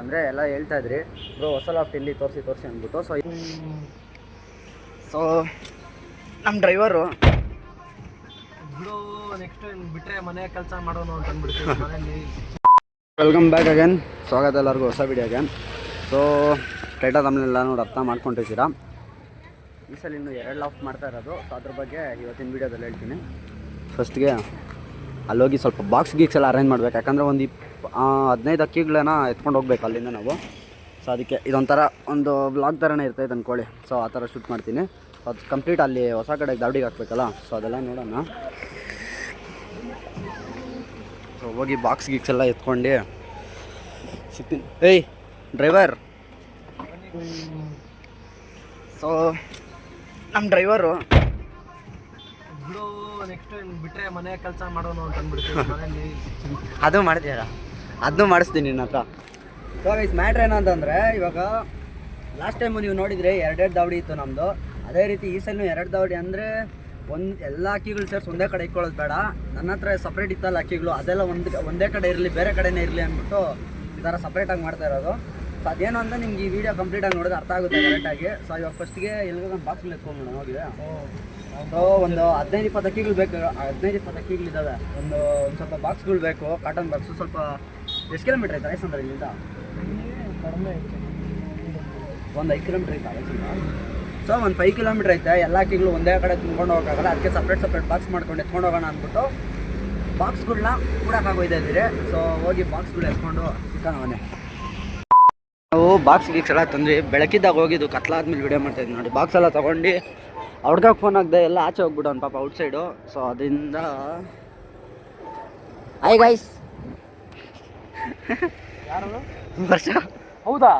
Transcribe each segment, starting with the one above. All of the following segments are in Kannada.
ಅಂತಂದರೆ ಎಲ್ಲ ಹೇಳ್ತಾ ಇದ್ರಿ. ಬ್ರೋ ಹೊಸ ಲಾಫ್ಟ್ ಇಲ್ಲಿ ತೋರಿಸಿ ತೋರಿಸಿ ಅಂದ್ಬಿಟ್ಟು. ಸೊ ಸೊ ನಮ್ಮ ಡ್ರೈವರು ಬ್ರೋ ನೆಕ್ಸ್ಟ್ ಬಿಟ್ಟರೆ ಮನೆ ಕೆಲಸ ಮಾಡೋಣ ಅಂತ ಅಂದ್ಬಿಡ್ತೀವಿ ಮನೆಯಲ್ಲಿ. ವೆಲ್ಕಮ್ ಬ್ಯಾಕ್ ಅಗೇನ್ ಸ್ವಾಗತ ಎಲ್ಲರಿಗೂ ಹೊಸ ವಿಡಿಯೋಗೆ ಸೊ ಟೈಟಲ್ ತಮ್ಮನೆಲ್ಲ ನೋಡಿ ಅರ್ಥ ಮಾಡ್ಕೊಂಡಿರ್ತೀರಾ ಈ ಸಲ ಇನ್ನು ಎರಡು ಲಾಫ್ಟ್ ಮಾಡ್ತಾ ಇರೋದು. ಸೊ ಅದ್ರ ಬಗ್ಗೆ ಇವತ್ತಿನ ವೀಡಿಯೋದಲ್ಲಿ ಹೇಳ್ತೀನಿ. ಫಸ್ಟ್ಗೆ ಅಲ್ಲೋಗಿ ಸ್ವಲ್ಪ ಬಾಕ್ಸ್ ಗೀಕ್ಸ್ ಎಲ್ಲ ಅರೇಂಜ್ ಮಾಡ್ಬೇಕು. ಯಾಕಂದರೆ ಒಂದು ಇಪ್ ಹದಿನೈದು ಅಕ್ಕಿಗಳನ್ನ ಎತ್ಕೊಂಡು ಹೋಗ್ಬೇಕು ಅಲ್ಲಿಂದ ನಾವು. ಸೊ ಅದಕ್ಕೆ ಇದೊಂಥರ ಒಂದು ಬ್ಲಾಗ್ ಥರನೇ ಇರ್ತೈತೆ ಅಂದ್ಕೊಳ್ಳಿ ಸೊ ಆ ಥರ ಶೂಟ್ ಮಾಡ್ತೀನಿ. ಅದು ಕಂಪ್ಲೀಟ್ ಅಲ್ಲಿ ಹೊಸ ಕಡೆಗೆ ದಾವಡಿಗೆ ಹಾಕ್ಬೇಕಲ್ಲ? ಸೊ ಅದೆಲ್ಲ ನೋಡೋಣ. ಸೊ ಹೋಗಿ ಬಾಕ್ಸ್ ಗೀಕ್ಸ್ ಎಲ್ಲ ಎತ್ಕೊಂಡು ಸಿಗ್ತೀನಿ. ಏಯ್ ಡ್ರೈವರ್ ಸೊ ನಮ್ಮ ಡ್ರೈವರು ಬಿಡು ನೆಕ್ಸ್ಟ್ ಬಿಟ್ರೆ ಮನೆ ಕೆಲಸ ಮಾಡೋಣ ಅಂತ ಅಂದ್ಬಿಡ್ತೀವಿ ಮನೆಯಲ್ಲಿ. ಅದು ಮಾಡ್ತೀರಾ ಅದನ್ನೂ ಮಾಡಿಸ್ತೀನಿ ನಿನ್ನ ಹತ್ರ. ಸೊ ಇಸ್ ಮ್ಯಾಟ್ರ್ ಏನಂತಂದರೆ ಇವಾಗ ಲಾಸ್ಟ್ ಟೈಮು ನೀವು ನೋಡಿದರೆ ಎರಡೆರಡು ದಾವಡಿ ಇತ್ತು ನಮ್ಮದು ಅದೇ ರೀತಿ ಈ ಸಲ ಎರಡು ದಾವಡಿ ಅಂದರೆ ಒಂದು, ಎಲ್ಲ ಅಕ್ಕಿಗಳು ಸೇರಿಸಿ ಒಂದೇ ಕಡೆ ಇಟ್ಕೊಳ್ಳೋದು ಬೇಡ. ನನ್ನ ಹತ್ರ ಸಪ್ರೇಟ್ ಇತ್ತಲ್ಲ ಅಕ್ಕಿಗಳು, ಅದೆಲ್ಲ ಒಂದು, ಒಂದೇ ಕಡೆ ಇರಲಿ, ಬೇರೆ ಕಡೆನೇ ಇರಲಿ ಅಂದ್ಬಿಟ್ಟು ಈ ಥರ ಸಪ್ರೇಟಾಗಿ ಮಾಡ್ತಾ ಇರೋದು. ಸೊ ಅದೇನು ಅಂತ ನಿಮ್ಗೆ ಈ ವಿಡಿಯೋ ಕಂಪ್ಲೀಟ್ ಆಗಿ ನೋಡಿದ್ರೆ ಅರ್ಥ ಆಗುತ್ತೆ ಕರೆಕ್ಟಾಗಿ ಸೊ ಇವಾಗ ಫಸ್ಟ್ಗೆ ಎಲ್ಲಿಗೆ ಒಂದು ಬಾಕ್ಸ್ ಎತ್ಕೊಂಡ್ಬಿಡೋಣ ಹೋಗಿದೆ ಸೊ ಒಂದು ಹದಿನೈದು ಇಪ್ಪತ್ತು ಅಕ್ಕಿಗಳು ಬೇಕು. ಹದಿನೈದು ಇಪ್ಪತ್ತು ಅಕ್ಕಿಗಳಿದ್ದಾವೆ. ಒಂದು ಒಂದು ಸ್ವಲ್ಪ ಬಾಕ್ಸ್ಗಳು ಬೇಕು ಕಾಟನ್ ಬಾಕ್ಸು ಸ್ವಲ್ಪ ಎಷ್ಟು ಕಿಲೋಮೀಟ್ರ್ ಐತೆ ರೈಸಂದ್ರೆ ಇಲ್ಲಿಂದ? ಕಡಿಮೆ ಒಂದು ಐದು ಕಿಲೋಮೀಟ್ರ್ ಐತೆ ರೈಸಿಂದ ಸೊ ಒಂದು ಫೈವ್ ಕಿಲೋಮೀಟ್ರ್ ಐತೆ. ಎಲ್ಲ ಅಕ್ಕಿಗಳು ಒಂದೇ ಕಡೆ ತುಂಬ್ಕೊಂಡು ಹೋಗೋಕ್ಕಾಗಲ್ಲ. ಅದಕ್ಕೆ ಸಪ್ರೇಟ್ ಸಪ್ರೇಟ್ ಬಾಕ್ಸ್ ಮಾಡ್ಕೊಂಡು ಎತ್ಕೊಂಡು ಹೋಗೋಣ ಅಂದ್ಬಿಟ್ಟು ಬಾಕ್ಸ್ಗಳನ್ನ ಕೂಡಕ್ಕಾಗೋಯ್ತಾ ಇದ್ದೀರಿ? ಸೊ ಹೋಗಿ ಬಾಕ್ಸ್ಗಳು ಎತ್ಕೊಂಡು ಸಿಕ್ಕೋಣ ಮನೆ ಬಾಕ್ಸ್ ಗೀಕ್ಸ್ ಎಲ್ಲ ತಂದ್ವಿ. ಬೆಳಕಿದ್ದಾಗ ಹೋಗಿದ್ದು ಕತ್ಲಾದ್ಮೇಲೆ ವಿಡಿಯೋ ಮಾಡ್ತಾ ಇದ್ದೀನಿ ನೋಡಿ. ಬಾಕ್ಸ್ ಎಲ್ಲ ತೊಗೊಂಡು ಅವ್ರಿಗೆ ಫೋನ್ ಆಗದೆ ಎಲ್ಲ ಆಚೆ ಹೋಗ್ಬಿಟ್ಟು ಅವ್ನು ಪಾಪ ಔಟ್ಸೈಡು ಸೊ ಅದರಿಂದ ಐ ಗೈಸ್ ವರ್ಷ. ಹೌದಾ?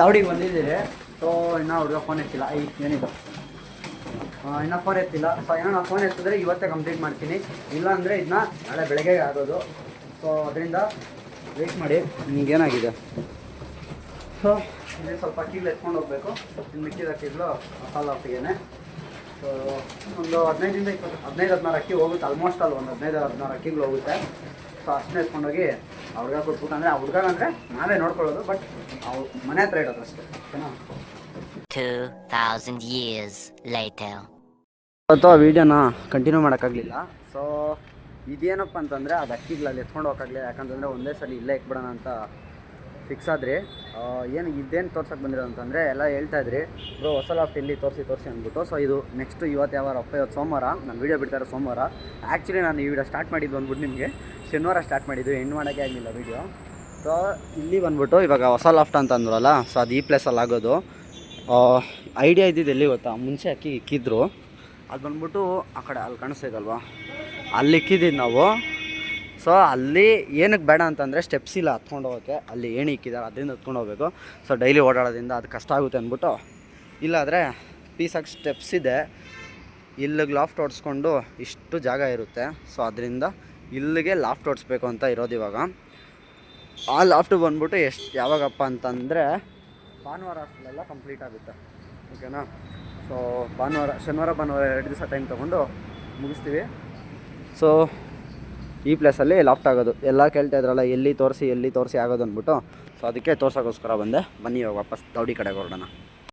ದಾವಡಿಗೆ ಬಂದಿದ್ದೀರಿ ಸೊ ಇನ್ನೂ ಹುಡುಗ ಫೋನ್ ಎತ್ತಿಲ್ಲ. ಐ ಏನಿದು? ಇನ್ನೂ ಫೋನ್ ಎತ್ತಿಲ್ಲ. ಸೊ ಏನೋ ನಾನು ಫೋನ್ ಎತ್ತಿದ್ರೆ ಇವತ್ತೇ ಕಂಪ್ಲೀಟ್ ಮಾಡ್ತೀನಿ. ಇಲ್ಲ ಅಂದರೆ ಇದನ್ನ ನಾಳೆ ಬೆಳಗ್ಗೆ ಆಗೋದು. ಸೊ ಅದರಿಂದ ವೆಯ್ಟ್ ಮಾಡಿ ನಿಮ್ಗೇನಾಗಿದೆ? ಸೊ ಇಲ್ಲಿ ಸ್ವಲ್ಪ ಅಕ್ಕಿಗಳು ಎತ್ಕೊಂಡು ಹೋಗಬೇಕು. ಇನ್ನು ಮಿಕ್ಕಿದ ಅಕ್ಕಿಗಳು ಹಾಲು ಅಕ್ಕಿಗೆನೆ ಸೊ ಒಂದು ಹದಿನೈದಿಂದ ಇಪ್ಪತ್ತು ಹದಿನೈದು ಹದಿನಾರು ಅಕ್ಕಿ ಹೋಗುತ್ತೆ. ಆಲ್ಮೋಸ್ಟ್ ಅಲ್ಲಿ ಒಂದು ಹದಿನೈದು ಹದಿನಾರು ಅಕ್ಕಿಗಳು ಹೋಗುತ್ತೆ. ಸೊ ಅಷ್ಟನ್ನ ಎತ್ಕೊಂಡೋಗಿ ಅವ್ರಿಗೆ ಕೊಟ್ಬಿಟ್ಟು ಅಂದರೆ ಆ ಹುಡುಗ ಅಂದರೆ ನಾವೇ ನೋಡ್ಕೊಳ್ಳೋದು ಬಟ್ ಅವ್ರು ಮನೆ ಹತ್ರ ಇಡೋದು ಅಷ್ಟೇ. ಓಕೆನಾ? 2,000 years later. ಇವತ್ತು ಆ ವೀಡಿಯೋನ ಕಂಟಿನ್ಯೂ ಮಾಡೋಕ್ಕಾಗಲಿಲ್ಲ. ಸೊ ಇದೇನಪ್ಪ ಅಂತಂದರೆ ಅದು ಅಕ್ಕಿಗಳಲ್ಲಿ ಎತ್ಕೊಂಡು ಹೋಗೋಕ್ಕಾಗಲಿ ಯಾಕಂತಂದರೆ ಒಂದೇ ಸಲ ಇಲ್ಲೇ ಇಕ್ಬಿಡೋಣ ಅಂತ ಫಿಕ್ಸ್ ಆದ್ರಿ ಏನು ಇದೇನು ತೋರ್ಸಕ್ಕೆ ಬಂದಿರೋ ಅಂತಂದರೆ ಎಲ್ಲ ಹೇಳ್ತಾ ಇದ್ರಿ. ಬ್ರೋ ಹೊಸ ಲಾಫ್ಟ್ ಇಲ್ಲಿ ತೋರಿಸಿ ತೋರಿಸಿ ಅಂದ್ಬಿಟ್ಟು. ಸೊ ಇದು ನೆಕ್ಸ್ಟ್ ಇವತ್ತು ಯಾವ ಅಪ್ಪ ಇವತ್ತು ಸೋಮವಾರ, ನಾನು ವೀಡಿಯೋ ಬಿಡ್ತಾರೆ ಸೋಮವಾರ. ಆ್ಯಕ್ಚುಲಿ ನಾನು ಈ ವಿಡಿಯೋ ಸ್ಟಾರ್ಟ್ ಮಾಡಿದ್ದು ಬಂದ್ಬಿಟ್ಟು ನಿಮಗೆ. ಶನಿವಾರ ಸ್ಟಾರ್ಟ್ ಮಾಡಿದ್ದು, ಎಂಡ್ ಮಾಡೋಕ್ಕೆ ಆಗಲಿಲ್ಲ ವೀಡಿಯೋ ಸೊ ಇಲ್ಲಿ ಬಂದ್ಬಿಟ್ಟು ಇವಾಗ ಹೊಸ ಲಾಫ್ಟ್ ಅಂತ ಅಂದ್ರಲ್ಲ ಸೊ ಅದು ಈ ಪ್ಲೇಸಲ್ಲಿ ಆಗೋದು. ಐಡಿಯಾ ಇದ್ದಿದ್ದು ಎಲ್ಲಿ ಗೊತ್ತಾ? ಮುಂಚೆ ಅಕ್ಕಿ ಇಕ್ಕಿದ್ರು ಅದು ಬಂದ್ಬಿಟ್ಟು ಆ ಕಡೆ ಅಲ್ಲಿ ಕಾಣಿಸ್ತಾ ಇದಲ್ವಾ ಅಲ್ಲಿ ಇಕ್ಕಿದ್ದೀವಿ ನಾವು. ಸೊ ಅಲ್ಲಿ ಏನಕ್ಕೆ ಬೇಡ ಅಂತಂದರೆ ಸ್ಟೆಪ್ಸ್ ಇಲ್ಲ ಹತ್ಕೊಂಡು ಹೋಗೋಕ್ಕೆ ಅಲ್ಲಿ ಏಣಿ ಇಕ್ಕಿದ್ದಾರೆ, ಅದರಿಂದ ಹತ್ಕೊಂಡು ಹೋಗಬೇಕು. ಸೊ ಡೈಲಿ ಓಡಾಡೋದ್ರಿಂದ ಅದು ಕಷ್ಟ ಆಗುತ್ತೆ ಅಂದ್ಬಿಟ್ಟು, ಇಲ್ಲಾದರೆ ಪೀಸಾಗಿ ಸ್ಟೆಪ್ಸ್ ಇದೆ. ಇಲ್ಲಿಗೆ ಲಾಫ್ಟ್ ಓಡಿಸ್ಕೊಂಡು ಇಷ್ಟು ಜಾಗ ಇರುತ್ತೆ. ಸೊ ಅದರಿಂದ ಇಲ್ಲಿಗೆ ಲಾಫ್ಟ್ ಓಡಿಸ್ಬೇಕು ಅಂತ ಇರೋದು ಇವಾಗ. ಆ ಲಾಫ್ಟ್ ಬಂದ್ಬಿಟ್ಟು ಎಷ್ಟು, ಯಾವಾಗಪ್ಪ ಅಂತಂದರೆ ಭಾನುವಾರ ಅಷ್ಟೆಲ್ಲ ಕಂಪ್ಲೀಟ್ ಆಗುತ್ತೆ. ಓಕೆನಾ ಸೊ ಭಾನುವಾರ, ಶನಿವಾರ, ಭಾನುವಾರ ಎರಡು ದಿವಸ ಟೈಮ್ ತೊಗೊಂಡು ಮುಗಿಸ್ತೀವಿ. ಸೊ ಈ ಪ್ಲೇಸಲ್ಲಿ ಲಾಫ್ಟ್ ಆಗೋದು. ಎಲ್ಲ ಕೇಳ್ತಾ ಇದ್ರಲ್ಲ, ಎಲ್ಲಿ ತೋರಿಸಿ ಎಲ್ಲಿ ತೋರಿಸಿ ಆಗೋದು ಅಂದ್ಬಿಟ್ಟು. ಸೊ ಅದಕ್ಕೆ ತೋರ್ಸೋಕ್ಕೋಸ್ಕರ ಬಂದೆ. ಬನ್ನಿ ಇವಾಗ ವಾಪಸ್ ದೌಡಿ ಕಡೆಗೆ ಹೊರಡೋಣ.